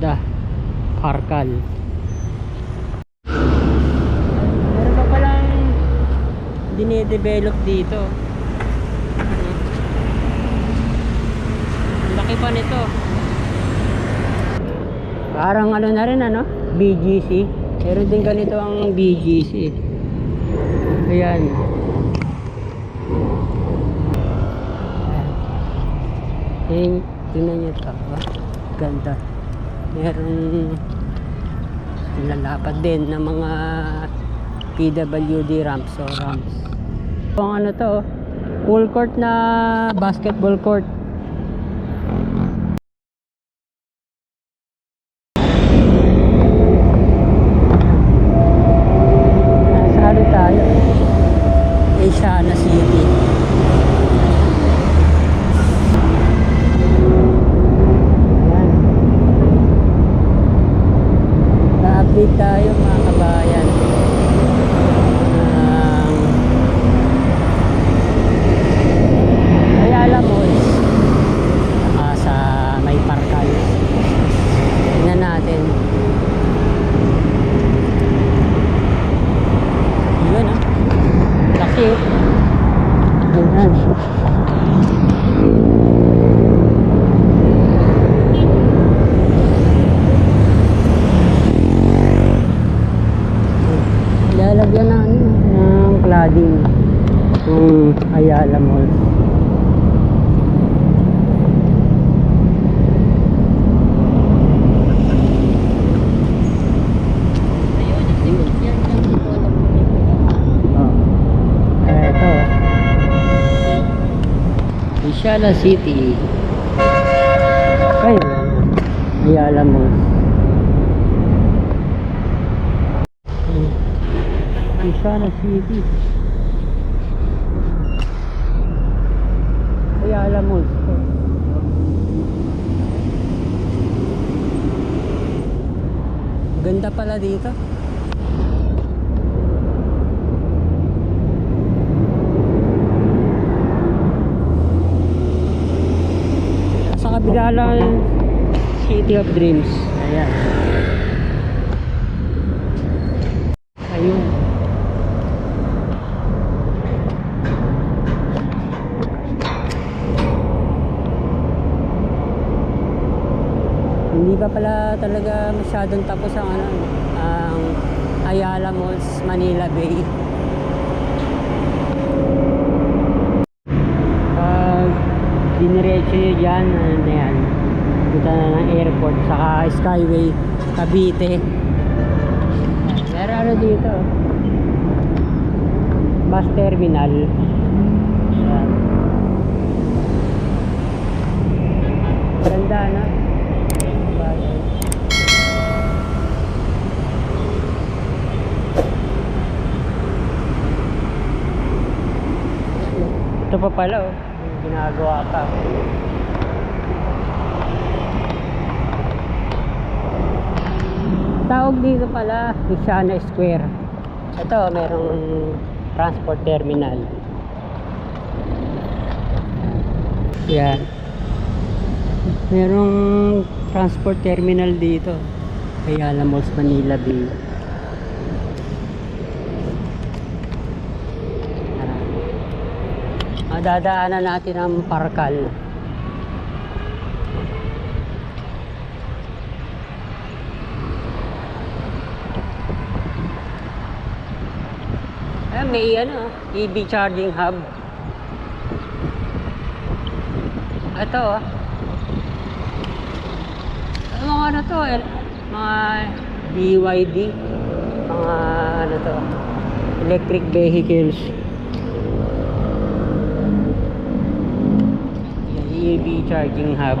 ganda Parkal meron pa palang dinidevelop dito. Laki pa nito. Parang ano na rin ano? BGC meron din ganito ang BGC ayan. Ayan, tingnan nyo ito. Ganda. Merong lalapad din ng mga PWD ramps o ramps. Kung ano to, full court na basketball court. Nasa ano tayo? Asiana City. Ayan. Na-update tayo mga kabayan. Um, Ayala Malls. Saka sa may parkal. Tingnan natin. Yun ah. Laki. Ayan. Lalagyan na ano, ng cladding yung Ayala Mall. Oh. Eto. Ishala City. Ay, Ayala Mall. Ishala City. Ayala Mall. Ganda pala dito. Sa kabila lang City of Dreams. Ayan. Ayun. Hindi pa pala talaga masyadong tapos ang ano, ang Ayala Malls, Manila Bay. Pag diniretso nyo dyan, ano na yan, punta na ng airport, saka Skyway, Cavite. Meron ano dito, bus terminal. Ayan. Ganda na. Bayan. Ito pa pala oh. Yung ginagawa pa. Tawag dito pala, Luciana Square. Ito, merong transport terminal. Yan. Merong transport terminal dito. Ayala Malls, Manila Bay. Madadaanan natin ang Parkal. Ayan, may ano, EV charging hub. Ito. Ano mga ano to eh, mga BYD, mga ano to, electric vehicles. Yan, EV charging hub.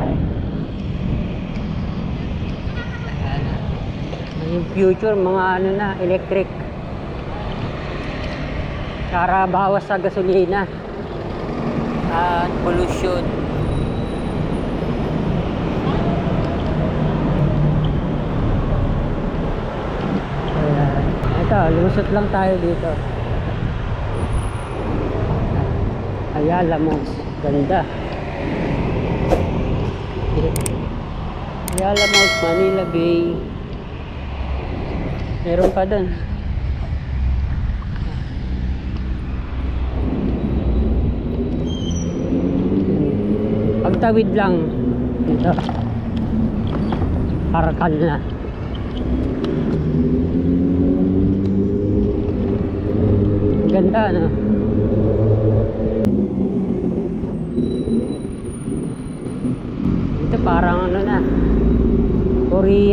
Yung future, mga ano na, electric. Para bawas sa gasolina at pollution. Ito, lusot lang tayo dito. Ayala mo. Ganda. Ayala Mount Manila Bay. Meron pa doon. Pagtawid lang. Dito. Parakal na. Ganda, no? Ito parang ano na.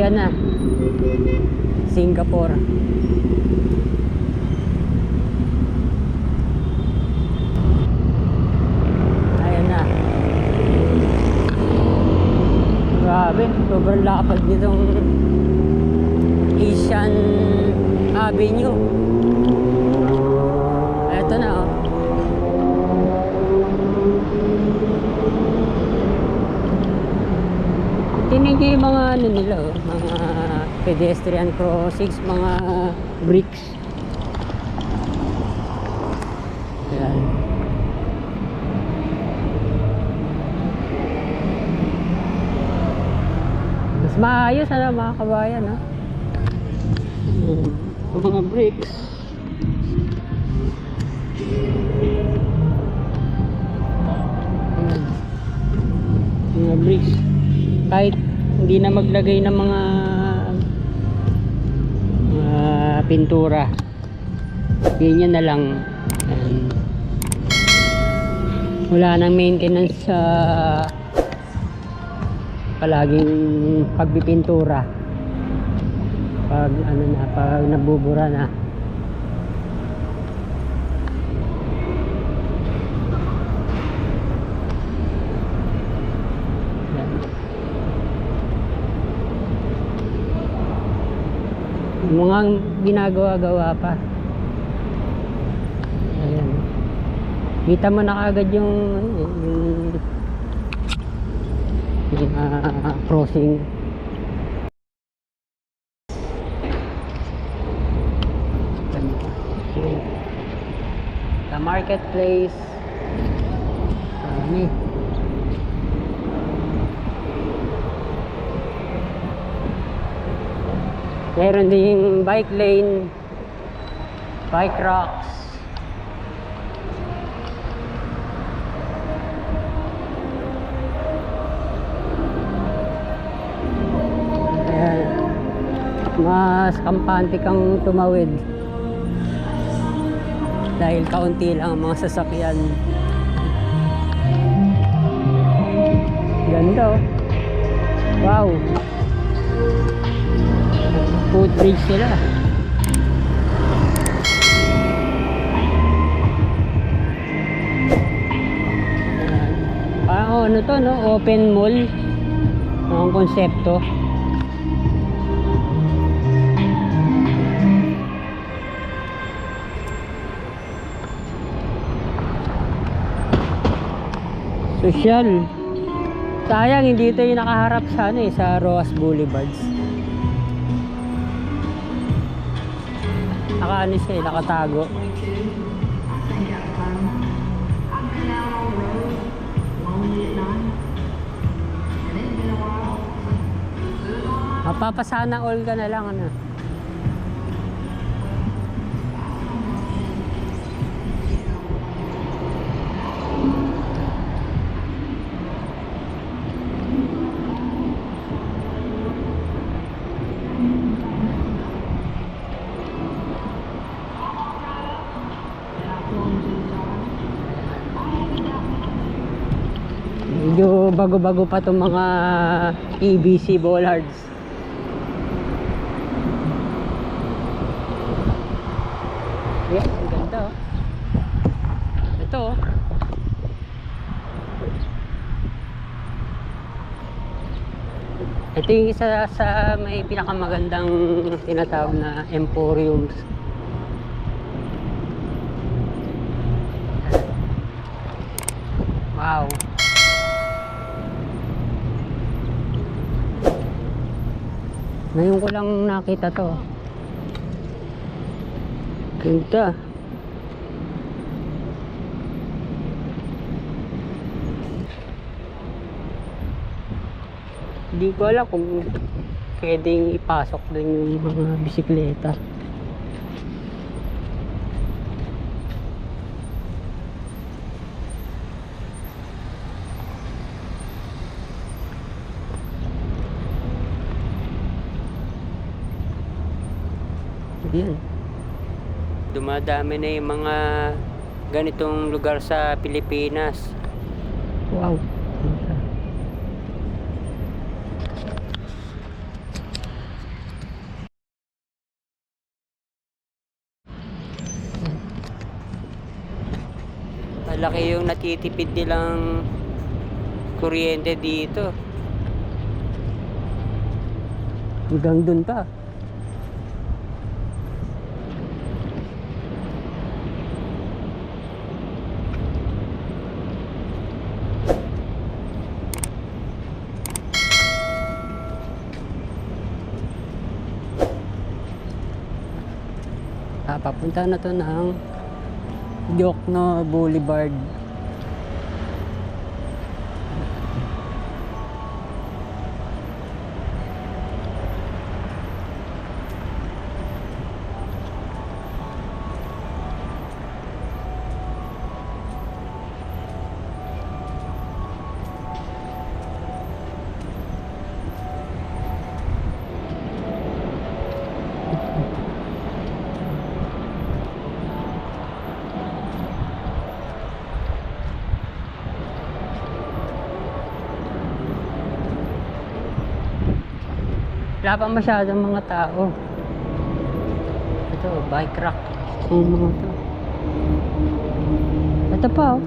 Na. Singapore. Ayan na. Grabe, sobrang lapad nitong Asian Avenue. Eto na oh. Yung mga ano nila oh, mga pedestrian crossings, mga bricks. Ayan. Mas maayos ano mga kabayan ha. Hmm. Yung mga bricks. Mga bricks. Kahit hindi na maglagay ng mga mga pintura. Ganyan na lang. Ayan. Wala nang maintenance sa palaging pagbipintura pag ano na pag nabubura na Yan. Mga ginagawa-gawa pa. Ayan. Kita mo na yung ano eh, yung yung ah, crossing. The marketplace. Dami. Meron din bike lane bike racks Ayan. Mas kampante kang tumawid. Dahil kaunti lang ang mga sasakyan. Ganda oh. Wow. Footbridge sila. Ayan. Ah, oh, ano to, no? Open mall. Ang konsepto. Social. Sayang, hindi tayo nakaharap sa ano eh, sa Roas Boulevards. Naka ano siya eh, nakatago. Mapapasana all ka na lang ano. Bago-bago pa itong mga EBC bollards. Yeah, ang ganda oh. Ito oh. Ito yung isa sa may pinakamagandang tinatawag na emporiums. Wow. Ngayon ko lang nakita to. Ganda. Hindi ko alam kung pwedeng ipasok doon yung mga bisikleta. Yan. Dumadami na yung mga ganitong lugar sa Pilipinas. Wow. Malaki yung natitipid nilang kuryente dito. Hanggang dun pa. Papunta na to ng Jokno Boulevard. Wala pa masyadong mga tao. Ito, bike rack. Yung mga to. Ito pa oh.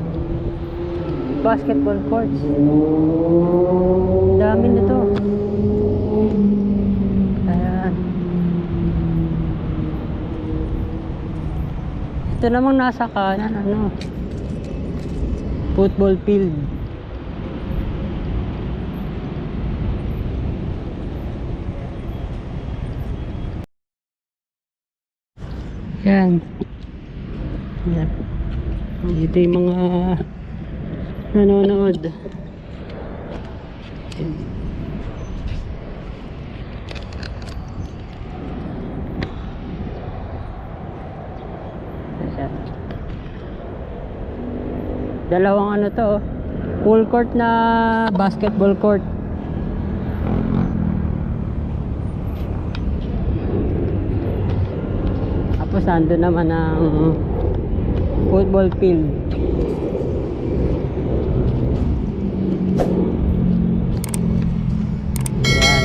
Basketball courts. Dami nito. Ayan. Ito namang nasa kanan, ano. Football field. Yan. Yan. Ito yung mga nanonood. Yan. Dalawang ano to, full court na basketball court. Tapos nandun naman ang football field. Yan.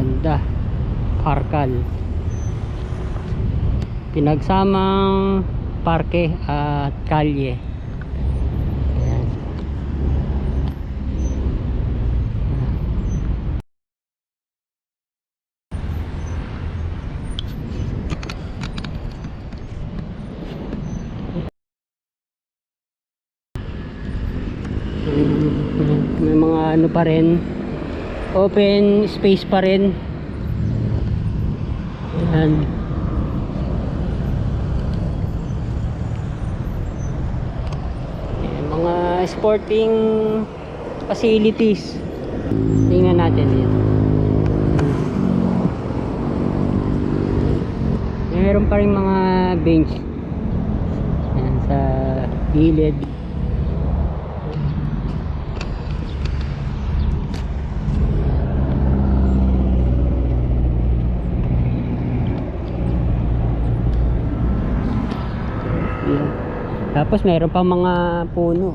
Ganda. Parkal. Pinagsamang parke at kalye. Yan. may mga ano pa rin. Open space pa rin. Yan Yan, mga sporting facilities. Tingnan natin yan meron pa rin mga bench. Yan, sa gilid Yan. Tapos meron pa mga puno.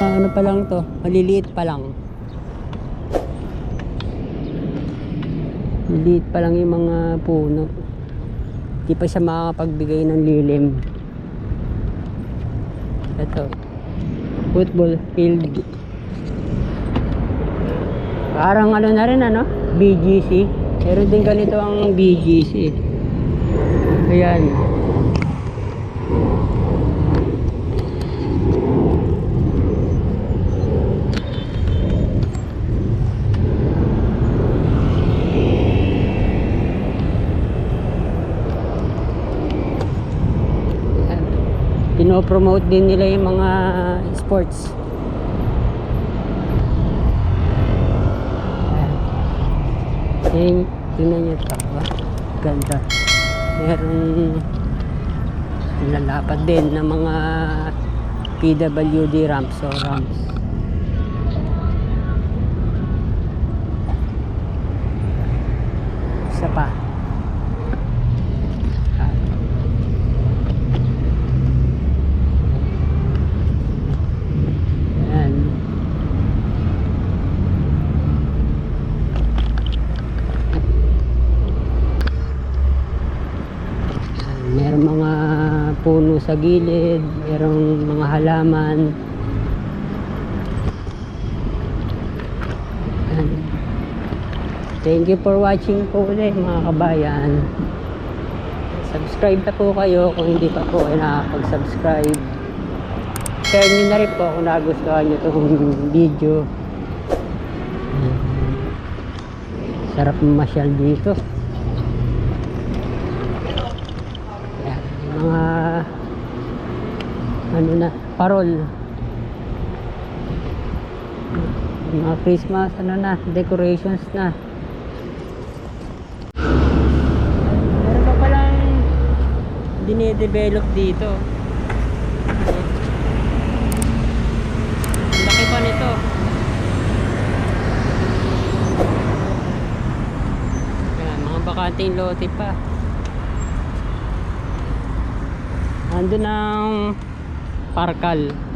Ah, ano pa lang to? Maliliit pa lang. Maliliit pa lang yung mga puno. Hindi pa siya makakapagbigay ng lilim. Ito. Football field. Parang ano na rin ano? BGC. Meron din ganito ang BGC. Ayan. Pinopromote din nila yung mga sports. Ayan. Tingnan nyo ito. Ganda. Ganda. Meron lalapad din ng mga PWD ramps o ramps. Isa pa. Ah. Ayan. Merong mga puno sa gilid, merong mga halaman. Thank you for watching po ulit mga kabayan. Subscribe na po kayo kung hindi pa po kayo nakakapag-subscribe. Share nyo na rin po kung nagustuhan nyo itong video. Sarap masyal dito. Mga ano na, parol. Mga Christmas, ano na, decorations na. Meron pa palang dinidevelop dito. Ang laki pa nito. Ayan, mga bakanting lote pa. Andun ang Parkal.